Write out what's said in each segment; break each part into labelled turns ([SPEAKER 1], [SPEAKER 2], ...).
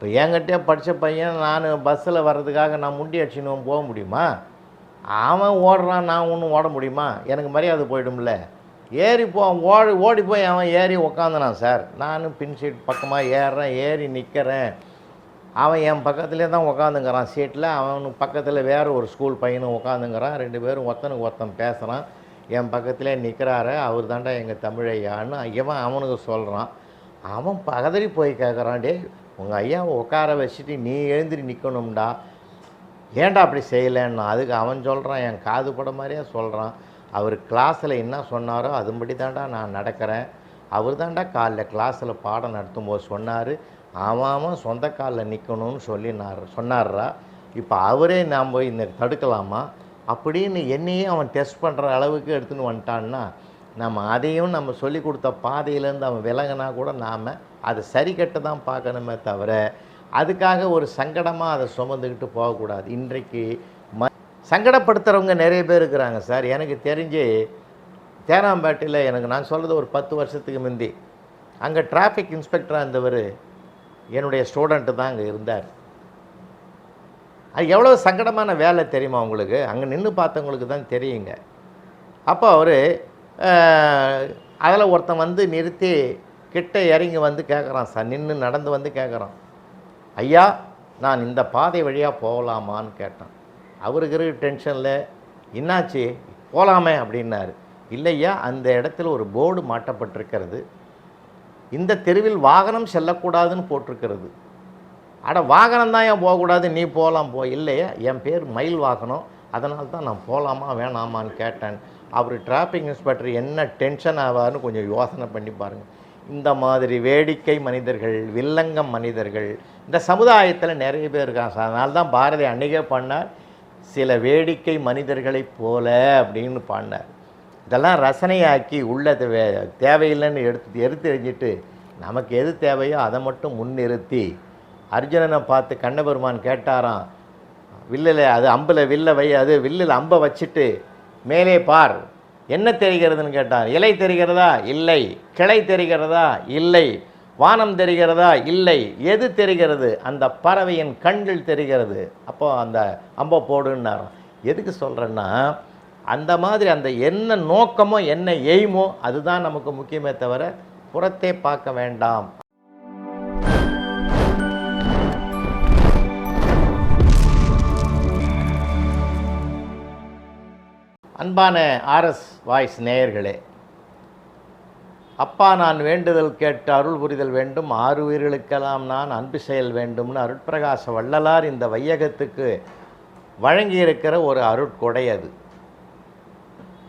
[SPEAKER 1] இப்போ என்கிட்டயே படித்த பையன் நான் பஸ்ஸில் வர்றதுக்காக நான் முண்டி அடிச்சுன்னு போக முடியுமா? அவன் ஓடுறான் நான் ஒன்றும் ஓட முடியுமா? எனக்கு மரியாதை போயிடும்ல. ஏறி போ ஓடி ஓடி போய் அவன் ஏறி உக்காந்துனான் சார். நானும் பின் சீட் பக்கமாக ஏறுறேன் ஏறி நிற்கிறேன். அவன் என் பக்கத்துலேயே தான் உக்காந்துங்கிறான். சீட்டில் அவனுக்கு பக்கத்தில் வேறு ஒரு ஸ்கூல் பையனும் உக்காந்துங்கிறான். ரெண்டு பேரும் ஒருத்தனுக்கு ஒருத்தன் பேசுகிறான் என் பக்கத்திலே நிற்கிறாரு. அவர் தாண்டா எங்கள் தமிழையான்னு இவன் அவனுக்கு சொல்கிறான் அவன் பகதறி போய் கேட்குறான் டே உங்கள் ஐயாவை உட்கார வச்சுட்டு நீ எழுந்திரி நிற்கணும்டா ஏன்டா அப்படி செய்யலைன்னா? அதுக்கு அவன் சொல்கிறான் என் காது பட மாதிரியே சொல்கிறான் அவர் கிளாஸில் என்ன சொன்னாரோ அதுபடி தாண்டா நான் நடக்கிறேன். அவர் தாண்டா காலைல கிளாஸில் பாடம் நடத்தும் போது சொன்னார். அவன் அவன் சொந்த காலில் நிற்கணும்னு சொல்லினார் சொன்னார்ரா. இப்போ அவரே நாம் போய் இந்த தடுக்கலாமா? அப்படின்னு என்னையே அவன் டெஸ்ட் பண்ணுற அளவுக்கு எடுத்துன்னு வந்துட்டான்னா நம்ம அதையும் நம்ம சொல்லி கொடுத்த பாதையிலேருந்து அவன் விலங்கினா கூட நாம் அதை சரி கட்ட தான் பார்க்கணுமே தவிர அதுக்காக ஒரு சங்கடமாக அதை சுமந்துக்கிட்டு போகக்கூடாது. இன்றைக்கு ம சங்கடப்படுத்துகிறவங்க நிறைய பேர் இருக்கிறாங்க சார். எனக்கு தெரிஞ்சு தேனாம்பேட்டையில் எனக்கு நான் சொல்கிறது ஒரு பத்து வருஷத்துக்கு முந்தி அங்கே டிராஃபிக் இன்ஸ்பெக்டராக இருந்தவர் என்னுடைய ஸ்டூடெண்ட்டு தான் அங்கே இருந்தார். அது எவ்வளோ சங்கடமான வேலை தெரியுமா உங்களுக்கு? அங்கே நின்று பார்த்தவங்களுக்கு தான் தெரியுங்க. அப்போ அவர் அதில் ஒருத்தன் வந்து நிறுத்தி கிட்ட இறங்கி வந்து கேட்குறான் சார் நின்று நடந்து வந்து கேட்குறான். ஐயா நான் இந்த பாதை வழியாக போகலாமான்னு கேட்டான். அவருக்கு டென்ஷனில் என்னாச்சு? போகலாமே அப்படின்னாரு. இல்லையா அந்த இடத்துல ஒரு போர்டு மாட்டப்பட்டிருக்கிறது. இந்த தெருவில் வாகனம் செல்லக்கூடாதுன்னு போட்டிருக்கிறது. அட வாகனம் தான் ஏன் போகக்கூடாது? நீ போகலாம் போ. இல்லையா என் பேர் மயில் வாகனம். அதனால தான் நான் போகலாமா வேணாமான்னு கேட்டேன். அவர் டிராஃபிக் இன்ஸ்பெக்டர் என்ன டென்ஷன் ஆவார்னு கொஞ்சம் யோசனை பண்ணி பாருங்கள் இந்த மாதிரி வேடிக்கை மனிதர்கள் வில்லங்கம் மனிதர்கள் இந்த சமுதாயத்தில் நிறைய பேர் இருக்காங்க சார். அதனால தான் பாரதி அன்னைக்கே பண்ணார் சில வேடிக்கை மனிதர்களைப் போல அப்படின்னு பாடினார் இதெல்லாம் ரசனையாக்கி உள்ளது தேவையில்லைன்னு எடுத்து எடுத்து எறிஞ்சிட்டு நமக்கு எது தேவையோ அதை மட்டும் முன்னிறுத்தி அர்ஜுனனை பார்த்து கண்ணபெருமான் கேட்டாராம் வில்லில் அது அம்பில் வில்ல வை அது வில்லில் அம்பை வச்சுட்டு மேலே பார். என்ன தெரிகிறதுன்னு கேட்டார். இலை தெரிகிறதா? இல்லை. கிளை தெரிகிறதா? இல்லை. வானம் தெரிகிறதா? இல்லை. எது தெரிகிறது? அந்த பறவையின் கண்கள் தெரிகிறது. அப்போ அந்த அம்பை போடுன்னு எதுக்கு சொல்கிறேன்னா அந்த மாதிரி அந்த என்ன நோக்கமோ என்ன எய்மோ அதுதான் நமக்கு முக்கியமே தவிர புறத்தே பார்க்க வேண்டாம். அன்பான ஆர்எஸ் வாய்ஸ் நேயர்களே அப்பா நான் வேண்டுதல் கேட்டு அருள் புரிதல் வேண்டும் ஆறு உயிர்களுக்கெல்லாம் நான் அன்பு செயல் வேண்டும்னு அருட்பிரகாச வள்ளலார் இந்த வையகத்துக்கு வழங்கியிருக்கிற ஒரு அருட்கொடை அது.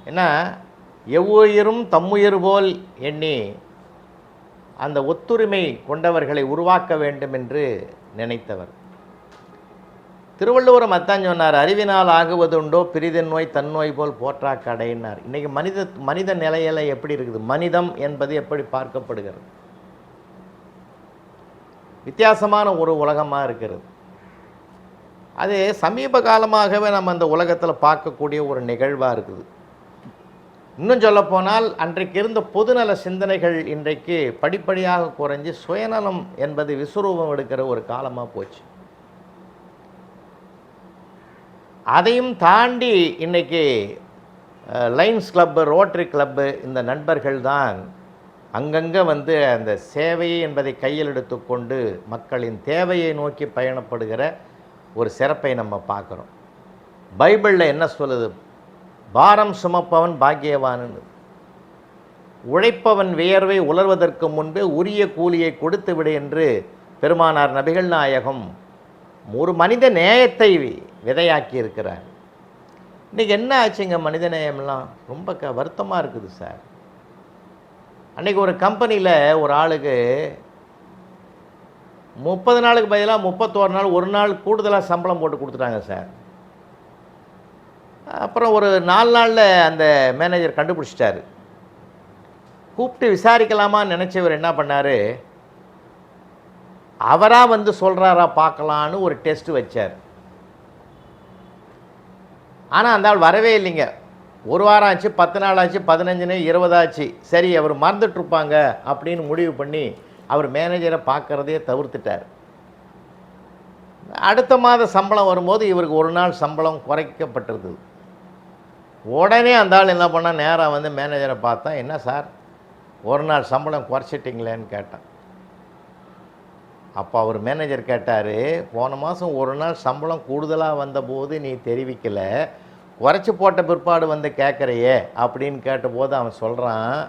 [SPEAKER 1] ஏன்னா எவ்வுயிரும் தம்முயிர் போல் எண்ணி அந்த ஒத்துரிமை கொண்டவர்களை உருவாக்க வேண்டும் என்று நினைத்தவர். திருவள்ளுவர் அத்தான் சொன்னார் அறிவினால் ஆகுவதுண்டோ பிரிதன் நோய் தன்னோய் போல் போற்றா கடைன்னார் இன்றைக்கி மனித மனித நிலையில எப்படி இருக்குது? மனிதம் என்பது எப்படி பார்க்கப்படுகிறது? வித்தியாசமான ஒரு உலகமாக இருக்கிறது. அது சமீப காலமாகவே நம்ம அந்த உலகத்தில் பார்க்கக்கூடிய ஒரு நிகழ்வாக இருக்குது. இன்னும் சொல்லப்போனால் அன்றைக்கு இருந்த பொதுநல சிந்தனைகள் இன்றைக்கு படிப்படியாக குறைஞ்சு சுயநலம் என்பது விஸ்வரூபம் எடுக்கிற ஒரு காலமாக போச்சு. அதையும் தாண்டி இன்னைக்கு லைன்ஸ் கிளப்பு ரோட்டரி கிளப்பு இந்த நண்பர்கள் தான் அங்கங்கே வந்து அந்த சேவை என்பதை கையில் எடுத்துக்கொண்டு மக்களின் தேவையை நோக்கி பயணப்படுகிற ஒரு சிறப்பை நம்ம பார்க்குறோம். பைபிளில் என்ன சொல்லுது? பாரம் சுமப்பவன் பாக்கியவான்னு. உழைப்பவன் வியர்வை உலர்வதற்கு முன்பே உரிய கூலியை கொடுத்து விடு என்று பெருமானார் நபிகள் நாயகம் ஒரு மனித நேயத்தை விதையாக்கி இருக்கிறார் இன்றைக்கி என்ன ஆச்சுங்க மனித நேயம்லாம் ரொம்ப க வருத்தமாக இருக்குது சார். அன்றைக்கி ஒரு கம்பெனியில் ஒரு ஆளுக்கு முப்பது நாளுக்கு பதிலாக முப்பத்தோரு நாள் ஒரு நாள் கூடுதலாக சம்பளம் போட்டு கொடுத்துட்டாங்க சார். அப்புறம் ஒரு நாலு நாளில் அந்த மேனேஜர் கண்டுபிடிச்சிட்டாரு. கூப்பிட்டு விசாரிக்கலாமான்னு நினச்சவர் என்ன பண்ணார்? அவராக வந்து சொல்கிறாரா பார்க்கலான்னு ஒரு டெஸ்ட் வச்சார். ஆனால் அந்த ஆள் வரவே இல்லைங்க. ஒரு வாரம் ஆச்சு பத்து நாள் ஆச்சு பதினஞ்சுன்னு இருபதாச்சு. சரி அவர் மறந்துட்டுருப்பாங்க அப்படின்னு முடிவு பண்ணி அவர் மேனேஜரை பார்க்குறதே தவிர்த்துட்டார். அடுத்த மாத சம்பளம் வரும்போது இவருக்கு ஒரு நாள் சம்பளம் குறைக்கப்பட்டிருக்குது உடனே அந்த ஆள் என்ன பண்ணால் நேராக வந்து மேனேஜரை பார்த்தா என்ன சார் ஒரு நாள் சம்பளம் குறைச்சிட்டிங்களேன்னு கேட்டான். அப்போ அவர் மேனேஜர் கேட்டார் போன மாதம் ஒரு நாள் சம்பளம் கூடுதலாக வந்தபோது நீ தெரிவிக்கலை. உரைச்சி போட்ட பிற்பாடு வந்து கேட்குறையே அப்படின்னு கேட்டபோது அவன் சொல்கிறான்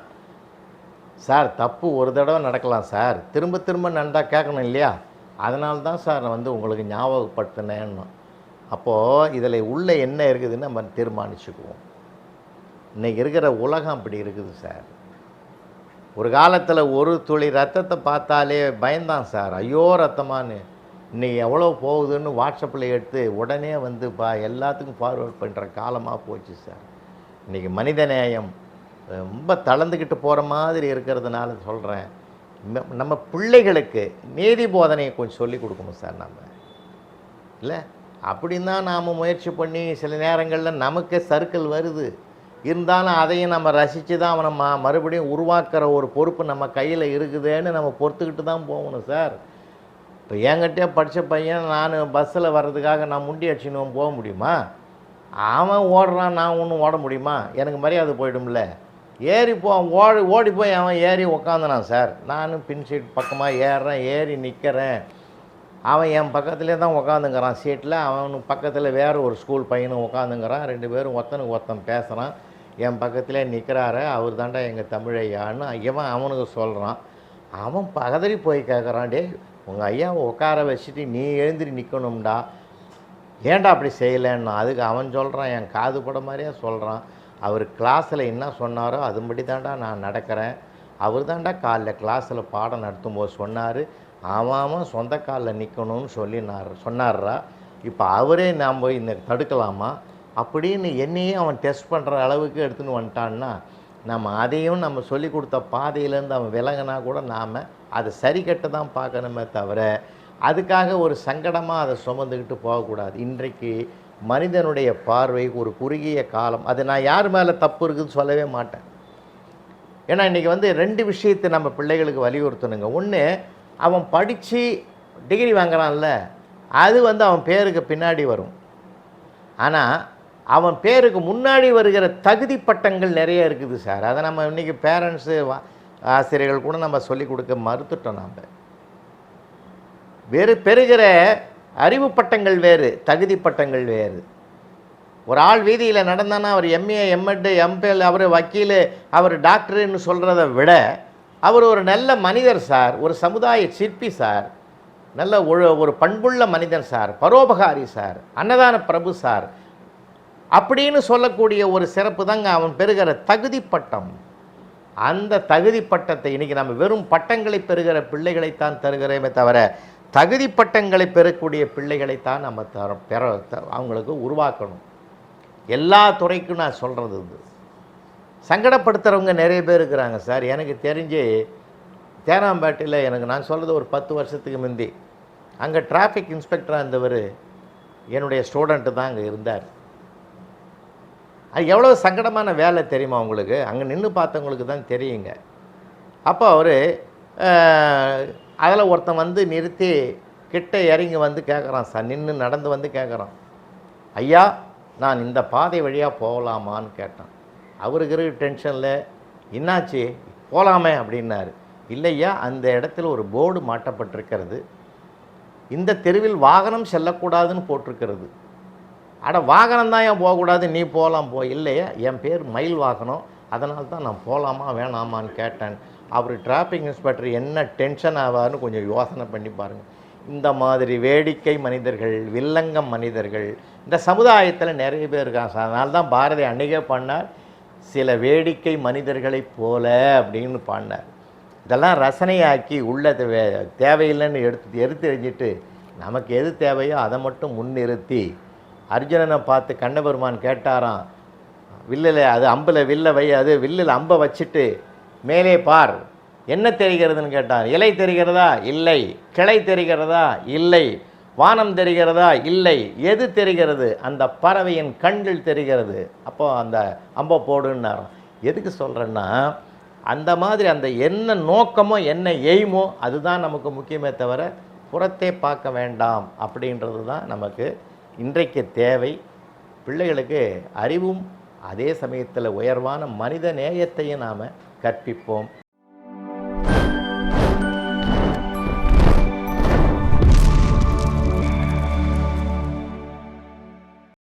[SPEAKER 1] சார் தப்பு ஒரு தடவை நடக்கலாம் சார். திரும்ப திரும்ப நடந்தால் கேட்கணும் இல்லையா? அதனால தான் சார் நான் வந்து உங்களுக்கு ஞாபகப்படுத்தினேன்னு. அப்போது இதில் உள்ளே என்ன இருக்குதுன்னு நம்ம தீர்மானிச்சுக்குவோம். இன்றைக்கி இருக்கிற உலகம் அப்படி இருக்குது சார். ஒரு காலத்தில் ஒரு துளி ரத்தத்தை பார்த்தாலே பயந்தான் சார். ஐயோ ரத்தமான்னு. இன்னைக்கு எவ்வளோ போகுதுன்னு வாட்ஸ்அப்பில் எடுத்து உடனே வந்து பா எல்லாத்துக்கும் ஃபார்வேர்ட் பண்ணுற காலமாக போச்சு சார். இன்றைக்கி மனிதநேயம் ரொம்ப தளர்ந்துக்கிட்டு போகிற மாதிரி இருக்கிறதுனால சொல்கிறேன் நம்ம பிள்ளைகளுக்கு நீதி போதனையை கொஞ்சம் சொல்லி கொடுக்கணும் சார் நம்ம. இல்லை? அப்படின்னு தான் நாம் முயற்சி பண்ணி சில நேரங்களில் நமக்கு சர்க்கிள் வருது. இருந்தாலும் அதையும் நம்ம ரசித்து தான் அவனை மறுபடியும் உருவாக்குற ஒரு பொறுப்பு நம்ம கையில் இருக்குதுன்னு நம்ம பொறுத்துக்கிட்டு தான் போகணும் சார். இப்போ என்கிட்டயே படித்த பையன் நான் பஸ்ஸில் வர்றதுக்காக நான் முண்டி அடிச்சுன்னு போக முடியுமா? அவன் ஓடுறான் நான் ஒன்றும் ஓட முடியுமா? எனக்கு மரியாதை போயிடும்ல. ஏறி போ ஓடி ஓடி போய் அவன் ஏறி உக்காந்துனான் சார். நானும் பின் சீட் பக்கமாக ஏறுறேன் ஏறி நிற்கிறேன். அவன் என் பக்கத்துலேயே தான் உக்காந்துங்கிறான். சீட்டில் அவனுக்கு பக்கத்தில் வேறு ஒரு ஸ்கூல் பையனும் உக்காந்துங்கிறான். ரெண்டு பேரும் ஒருத்தனுக்கு ஒருத்தன் பேசுகிறான் என் பக்கத்திலே நிற்கிறாரு அவர் தாண்டா எங்கள் தமிழையான்னு இவன் அவனுக்கு சொல்கிறான் அவன் பகதறி போய் கேட்குறான் டே உங்கள் ஐயாவை உட்கார வச்சுட்டு நீ எழுந்திரி நிற்கணும்டா ஏன்டா அப்படி செய்யலைன்னா? அதுக்கு அவன் சொல்கிறான் என் காது பட மாதிரியே சொல்கிறான் அவர் கிளாஸில் என்ன சொன்னாரோ அதுபடி தான்டா நான் நடக்கிறேன். அவர் தான்டா காலைல கிளாஸில் பாடம் நடத்தும்போது சொன்னார். அவன் சொந்த காலில் நிற்கணும்னு சொல்லினார் சொன்னார்ரா. இப்போ அவரே நாம் போய் இந்த தடுக்கலாமா? அப்படின்னு என்னையே அவன் டெஸ்ட் பண்ணுற அளவுக்கு எடுத்துன்னு வந்துட்டான்னா நம்ம அதையும் நம்ம சொல்லி கொடுத்த பாதையிலேருந்து அவன் விலகினா கூட நாம் அதை சரி கட்ட தான் பார்க்கணுமே தவிர அதுக்காக ஒரு சங்கடமாக அதை சுமந்துக்கிட்டு போகக்கூடாது. இன்றைக்கு மனிதனுடைய பார்வை ஒரு குறுகிய காலம். அது நான் யார் மேலே தப்பு இருக்குதுன்னு சொல்லவே மாட்டேன். ஏன்னா இன்றைக்கி வந்து ரெண்டு விஷயத்தை நம்ம பிள்ளைகளுக்கு வலியுறுத்தணுங்க. ஒன்று அவன் படித்து டிகிரி வாங்குறான்ல அது வந்து அவன் பேருக்கு பின்னாடி வரும். ஆனால் அவன் பேருக்கு முன்னாடி வருகிற தகுதி பட்டங்கள் நிறைய இருக்குது சார். அதை நம்ம இன்றைக்கி பேரண்ட்ஸு ஆசிரியர்கள் கூட நம்ம சொல்லிக் கொடுக்க மறுத்துட்டோம் நாம். வேறு பெறுகிற அறிவு பட்டங்கள் வேறு தகுதி பட்டங்கள் வேறு. ஒரு ஆள் வீதியில் நடந்தானா அவர் எம்ஏ எம்எட்டு எம்பிஎல் அவர் வக்கீல் அவர் டாக்டர்னு சொல்கிறத விட அவர் ஒரு நல்ல மனிதர் சார் ஒரு சமுதாய சிற்பி சார் நல்ல ஒரு ஒரு பண்புள்ள மனிதர் சார் பரோபகாரி சார் அன்னதான பிரபு சார் அப்படின்னு சொல்லக்கூடிய ஒரு சிறப்பு தாங்க அவன் பெறுகிற தகுதி பட்டம். அந்த தகுதி பட்டத்தை இன்றைக்கி நம்ம வெறும் பட்டங்களை பெறுகிற பிள்ளைகளைத்தான் தருகிறோமே தவிர தகுதி பட்டங்களை பெறக்கூடிய பிள்ளைகளைத்தான் நம்ம தர பெற த- அவங்களுக்கு உருவாக்கணும். எல்லா துறைக்கும் நான் சொல்கிறது இது சங்கடப்படுத்துகிறவங்க நிறைய பேர் இருக்கிறாங்க சார். எனக்கு தெரிஞ்சு தேனாம்பேட்டையில் எனக்கு நான் சொல்கிறது ஒரு பத்து வருஷத்துக்கு முந்தி அங்கே டிராஃபிக் இன்ஸ்பெக்டராக இருந்தவர் என்னுடைய ஸ்டூடெண்ட்டு தான் அங்கே இருந்தார். அது எவ்வளோ சங்கடமான வேலை தெரியுமா உங்களுக்கு? அங்கே நின்று பார்த்தவங்களுக்கு தான் தெரியுங்க. அப்போ அவர் அதில் ஒருத்தன் வந்து நிறுத்தி கிட்ட இறங்கி வந்து கேட்குறான் சார் நின்று நடந்து வந்து கேட்குறான் ஐயா நான் இந்த பாதை வழியாக போகலாமான்னு கேட்டான். அவருக்கு இருக்கிற டென்ஷனில் என்னாச்சு? போகலாமே அப்படின்னாரு. இல்லையா அந்த இடத்துல ஒரு போர்டு மாட்டப்பட்டிருக்கிறது. இந்த தெருவில் வாகனம் செல்லக்கூடாதுன்னு போட்டிருக்கிறது. அட வாகனம் தான் ஏன் போகக்கூடாது? நீ போகலாம் போ. இல்லையா என் பேர் மயில் வாகனம். அதனால தான் நான் போகலாமா வேணாமான்னு கேட்டேன். அவர் டிராஃபிக் இன்ஸ்பெக்டர் என்ன டென்ஷன் ஆவார்னு கொஞ்சம் யோசனை பண்ணி பாருங்கள் இந்த மாதிரி வேடிக்கை மனிதர்கள் வில்லங்கம் மனிதர்கள் இந்த சமுதாயத்தில் நிறைய பேர் இருக்காங்க சார். அதனால தான் பாரதி அன்னைக்கே பண்ணார். சில வேடிக்கை மனிதர்களைப் போல அப்படின்னு பாடினார் இதெல்லாம் ரசனையாக்கி உள்ளதை வே தேவையில்லைன்னு எடுத்து எடுத்து எறிஞ்சிட்டு நமக்கு எது தேவையோ அதை மட்டும் முன்னிறுத்தி அர்ஜுனனை பார்த்து கண்ணபெருமான் கேட்டாராம் வில்லில் அது அம்பில் வில்ல வை அது வில்லில் அம்பை வச்சுட்டு மேலே பார். என்ன தெரிகிறதுன்னு கேட்டார். இலை தெரிகிறதா? இல்லை. கிளை தெரிகிறதா? இல்லை. வானம் தெரிகிறதா? இல்லை. எது தெரிகிறது? அந்த பறவையின் கண்கள் தெரிகிறது. அப்போ அந்த அம்பை போடுன்னாராம். எதுக்கு சொல்கிறேன்னா அந்த மாதிரி அந்த என்ன நோக்கமோ என்ன எய்மோ அதுதான் நமக்கு முக்கியமே தவிர புறத்தே பார்க்க வேண்டாம் அப்படின்றது தான் நமக்கு இன்றைக்கு தேவை. பிள்ளைகளுக்கு அறிவும் அதே சமயத்தில் உயர்வான மனித நேயத்தையும் நாம் கற்பிப்போம்.